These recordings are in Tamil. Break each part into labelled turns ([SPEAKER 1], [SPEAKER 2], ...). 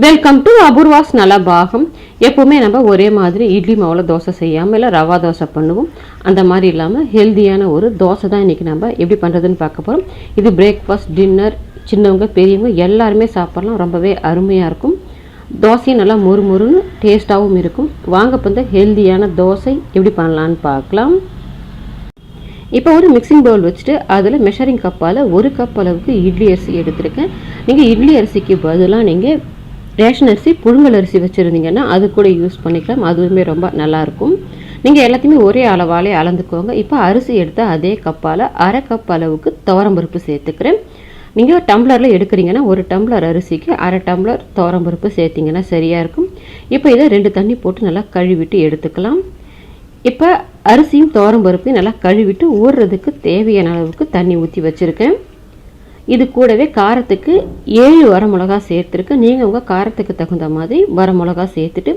[SPEAKER 1] வெல்கம் டு அபூர்வாஸ் நலபாகம் எப்போவுமே நம்ம ஒரே மாதிரி இட்லி மாவில் தோசை செய்யாமல் இல்லை ரவா தோசை பண்ணுவோம். அந்த மாதிரி இல்லாமல் ஹெல்தியான ஒரு தோசை தான் இன்றைக்கி நம்ம எப்படி பண்ணுறதுன்னு பார்க்க போகிறோம் இது பிரேக்ஃபாஸ்ட் டின்னர் சின்னவங்க பெரியவங்க எல்லாருமே சாப்பிட்லாம். ரொம்பவே அருமையாக இருக்கும். தோசையும் நல்லா மொறு மொறுன்னு டேஸ்ட்டாகவும் இருக்கும். வாங்க இப்போ இந்த ஹெல்தியான தோசை எப்படி பண்ணலான்னு பார்க்கலாம். இப்போ ஒரு மிக்சிங் பவுல் வச்சுட்டு அதில் மெஷரிங் கப்பால் ஒரு கப் அளவுக்கு இட்லி அரிசி எடுத்திருக்கேன். நீங்கள் இட்லி அரிசிக்கு பதிலாக நீங்கள் ரேஷன் அரிசி புழுங்கல் அரிசி வச்சுருந்தீங்கன்னா அது கூட யூஸ் பண்ணிக்கலாம். அதுவுமே ரொம்ப நல்லாயிருக்கும். நீங்கள் எல்லாத்தையுமே ஒரே அளவாலே அளந்துக்கோங்க. இப்போ அரிசி எடுத்தால் அதே கப்பால் அரை கப் அளவுக்கு துவரம்பருப்பு சேர்த்துக்கிறேன். நீங்கள் டம்ளரில் எடுக்கிறீங்கன்னா ஒரு டம்ளர் அரிசிக்கு அரை டம்ளர் துவரம்பருப்பு சேர்த்திங்கன்னா சரியாக இருக்கும். இப்போ இதை ரெண்டு தண்ணி போட்டு நல்லா கழுவிட்டு எடுத்துக்கலாம். இப்போ அரிசியும் துவரம் பருப்பையும் நல்லா கழுவிட்டு ஊறுறதுக்கு தேவையான அளவுக்கு தண்ணி ஊற்றி வச்சுருக்கேன். இது கூடவே காரத்துக்கு ஏழு வர மிளகா சேர்த்துருக்கேன் நீங்கள் உங்கள் காரத்துக்கு தகுந்த மாதிரி வர மிளகா சேர்த்துட்டு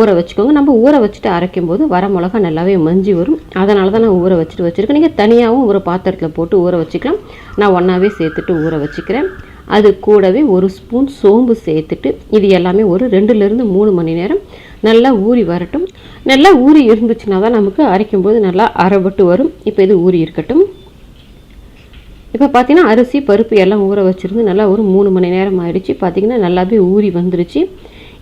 [SPEAKER 1] ஊற வச்சுக்கோங்க. நம்ம ஊற வச்சுட்டு அரைக்கும் போது வர மிளகா நல்லாவே மஞ்சி வரும். அதனால தான் நான் ஊற வச்சுட்டு வச்சுருக்கேன். நீங்கள் தனியாகவும் ஒரு பாத்திரத்தில் போட்டு ஊற வச்சுக்கலாம். நான் ஒன்றாவே சேர்த்துட்டு ஊற வச்சுக்கிறேன். அது கூடவே ஒரு ஸ்பூன் சோம்பு சேர்த்துட்டு இது எல்லாமே ஒரு ரெண்டுலேருந்து மூணு மணி நேரம் நல்லா ஊறி வரட்டும். நல்லா ஊறி இருந்துச்சுன்னா தான் நமக்கு அரைக்கும் போது நல்லா அரைபட்டு வரும். இப்போ இது ஊறி இருக்கட்டும். இப்போ பார்த்தீங்கன்னா அரிசி பருப்பு எல்லாம் ஊற வச்சுருந்து நல்லா ஒரு மூணு மணி நேரம் ஆயிடுச்சு. பார்த்தீங்கன்னா நல்லாவே ஊறி வந்துருச்சு.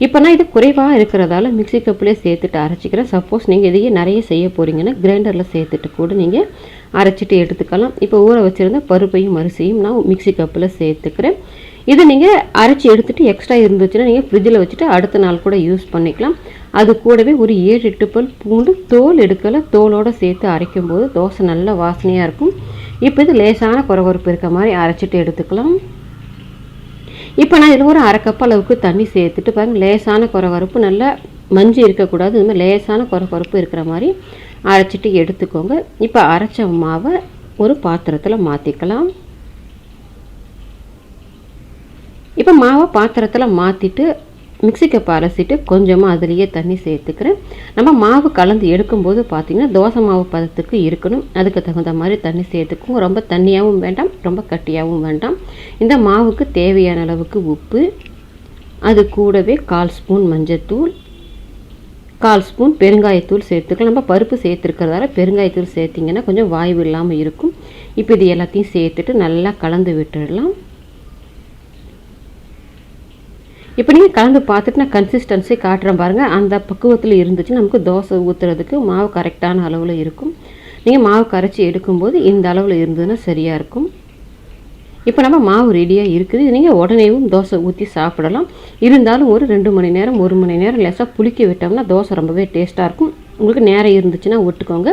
[SPEAKER 1] இப்போ நான் இது குறைவாக இருக்கிறதால மிக்சி கப்பிலே சேர்த்துட்டு அரைச்சிக்கிறேன். சப்போஸ் நீங்கள் இதையே நிறைய செய்ய போகிறீங்கன்னா கிரைண்டரில் சேர்த்துட்டு கூட நீங்கள் அரைச்சிட்டு எடுத்துக்கலாம். இப்போ ஊற வச்சுருந்த பருப்பையும் அரிசியும் நான் மிக்சி கப்பில் சேர்த்துக்கிறேன். இது நீங்கள் அரைச்சி எடுத்துகிட்டு எக்ஸ்ட்ரா இருந்துச்சுன்னா நீங்கள் ஃப்ரிட்ஜில் வச்சுட்டு அடுத்த நாள் கூட யூஸ் பண்ணிக்கலாம். அது கூடவே ஒரு ஏழு எட்டு பல் பூண்டு தோல் எடுக்கலை. தோலோடு சேர்த்து அரைக்கும் போது தோசை நல்ல வாசனையாக இருக்கும். இப்போ இது லேசான குறகுறப்பு இருக்க மாதிரி அரைச்சிட்டு எடுத்துக்கலாம். இப்போ நான் இதில் ஒரு அரை கப் அளவுக்கு தண்ணி சேர்த்துட்டு பாருங்கள் லேசான குறகுறப்பு நல்லா மஞ்சள் இருக்கக்கூடாது. இது மாதிரி லேசான குறகுறப்பு இருக்கிற மாதிரி அரைச்சிட்டு எடுத்துக்கோங்க. இப்போ அரைச்ச மாவை ஒரு பாத்திரத்தில் மாற்றிக்கலாம் இப்போ மாவை பாத்திரத்தில் மாற்றிட்டு மிக்சி கப் அரைச்சிட்டு கொஞ்சமாக அதுலேயே தண்ணி சேர்த்துக்கிறேன். நம்ம மாவு கலந்து எடுக்கும்போது பார்த்திங்கன்னா தோசை மாவு பதத்துக்கு இருக்கணும். அதுக்கு தகுந்த மாதிரி தண்ணி சேர்த்துக்கும் ரொம்ப தண்ணியாகவும் வேண்டாம் ரொம்ப கட்டியாகவும் வேண்டாம். இந்த மாவுக்கு தேவையான அளவுக்கு உப்பு அது கூடவே கால் ஸ்பூன் மஞ்சத்தூள் கால் ஸ்பூன் பெருங்காயத்தூள் சேர்த்துக்கலாம். நம்ம பருப்பு சேர்த்துருக்கிறதால பெருங்காயத்தூள் சேர்த்திங்கன்னா கொஞ்சம் வாய்வு இல்லாமல் இருக்கும். இப்போ இது எல்லாத்தையும் சேர்த்துட்டு நல்லா கலந்து விட்டுடலாம். இப்போ நீங்கள் கலந்து பார்த்துட்டு நான் கன்சிஸ்டன்சி காட்டுறேன் பாருங்கள் அந்த பக்குவத்தில் இருந்துச்சு நமக்கு தோசை ஊற்றுறதுக்கு மாவு கரெக்டான அளவில் இருக்கும். நீங்கள் மாவு கரைச்சி எடுக்கும்போது இந்த அளவில் இருந்ததுன்னா சரியாக இருக்கும். இப்போ நம்ம மாவு ரெடியாக இருக்குது. நீங்கள் உடனேவும் தோசை ஊற்றி சாப்பிடலாம். இருந்தாலும் ஒரு ரெண்டு மணி நேரம் ஒரு மணி நேரம் லேசாக புளிக்க விட்டோம்னா தோசை ரொம்பவே டேஸ்ட்டாக இருக்கும். உங்களுக்கு நேரம் இருந்துச்சுன்னா விட்டுக்கோங்க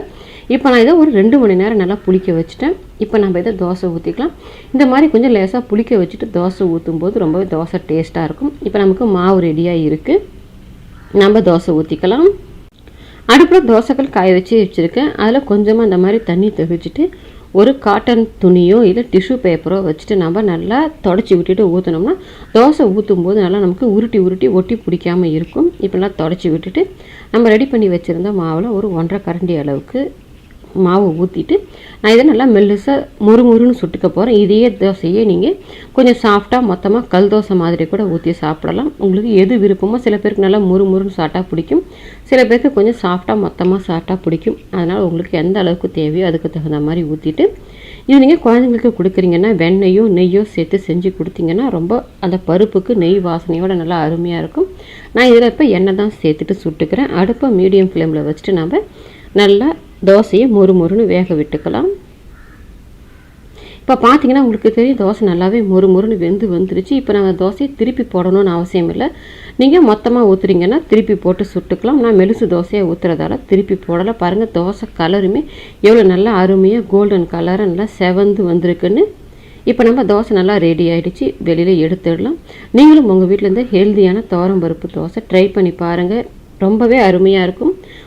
[SPEAKER 1] இப்போ நான் இதை ஒரு ரெண்டு மணி நேரம் நல்லா புளிக்க வச்சுட்டேன். இப்போ நம்ம இதை தோசை ஊற்றிக்கலாம் இந்த மாதிரி கொஞ்சம் லேசாக புளிக்க வச்சுட்டு தோசை ஊற்றும் போது ரொம்பவே தோசை டேஸ்ட்டாக இருக்கும். இப்போ நமக்கு மாவு ரெடியாக இருக்குது நம்ம தோசை ஊற்றிக்கலாம் அடுப்பில் தோசைகள் காய வச்சு வச்சுருக்கேன். அதில் கொஞ்சமாக இந்த மாதிரி தண்ணி தெளிச்சிட்டு ஒரு காட்டன் துணியோ இல்லை டிஷ்யூ பேப்பரோ வச்சுட்டு நம்ம நல்லா தொடச்சி விட்டுட்டு ஊற்றினோம்னா தோசை ஊற்றும் போது நல்லா நமக்கு உருட்டி உருட்டி ஒட்டி பிடிக்காமல் இருக்கும். இப்போல்லாம் தொடச்சி விட்டுட்டு நம்ம ரெடி பண்ணி வச்சுருந்த மாவில் ஒரு ஒன்றரை கரண்டி அளவுக்கு மாவை ஊற்றிட்டு நான் இதை நல்லா மெல்லுசாக முறுமுறுன்னு சுட்டுக்க போகிறேன் இதே தோசையே நீங்கள் கொஞ்சம் சாஃப்டாக மொத்தமாக கல் தோசை மாதிரி கூட ஊற்றி சாப்பிடலாம். உங்களுக்கு எது விருப்பமோ சில பேருக்கு நல்லா முறுமுறுன்னு சாப்பிட்டா பிடிக்கும். சில பேருக்கு கொஞ்சம் சாஃப்டாக மொத்தமாக சாப்பிட்டா பிடிக்கும். அதனால் உங்களுக்கு எந்த அளவுக்கு தேவையோ அதுக்கு தகுந்த மாதிரி ஊற்றிட்டு இது நீங்கள் குழந்தைங்களுக்கு கொடுக்குறீங்கன்னா வெண்ணெயோ நெய்யோ சேர்த்து செஞ்சு கொடுத்தீங்கன்னா ரொம்ப அந்த பருப்புக்கு நெய் வாசனையோட நல்லா அருமையாக இருக்கும். நான் இதில் இப்போ எண்ணெய் தான் சேர்த்துட்டு சுட்டுக்கிறேன். அடுப்பை மீடியம் ஃப்ளேமில் வச்சுட்டு நம்ம நல்லா தோசையை மொறு மொறுன்னு வேக விட்டுக்கலாம். இப்போ பார்த்தீங்கன்னா உங்களுக்கு தெரியும் தோசை நல்லாவே மொறு மொறுன்னு வெந்து வந்துருச்சு. இப்போ நாங்கள் தோசையை திருப்பி போடணும்னு அவசியம் இல்லை. நீங்கள் மொத்தமாக ஊற்றுறீங்கன்னா திருப்பி போட்டு சுட்டுக்கலாம். நான் மெலுசு தோசையை ஊற்றுறதால திருப்பி போடலை. பாருங்கள் தோசை கலருமே எவ்வளோ நல்லா அருமையாக கோல்டன் கலராக நல்லா செவந்து வந்திருக்குன்னு. இப்போ நம்ம தோசை நல்லா ரெடி ஆகிடுச்சு வெளியில் எடுத்துடலாம். நீங்களும் உங்கள் வீட்டிலேருந்து ஹெல்த்தியான தோரம் பருப்பு தோசை ட்ரை பண்ணி பாருங்கள் ரொம்பவே அருமையாக இருக்கும்.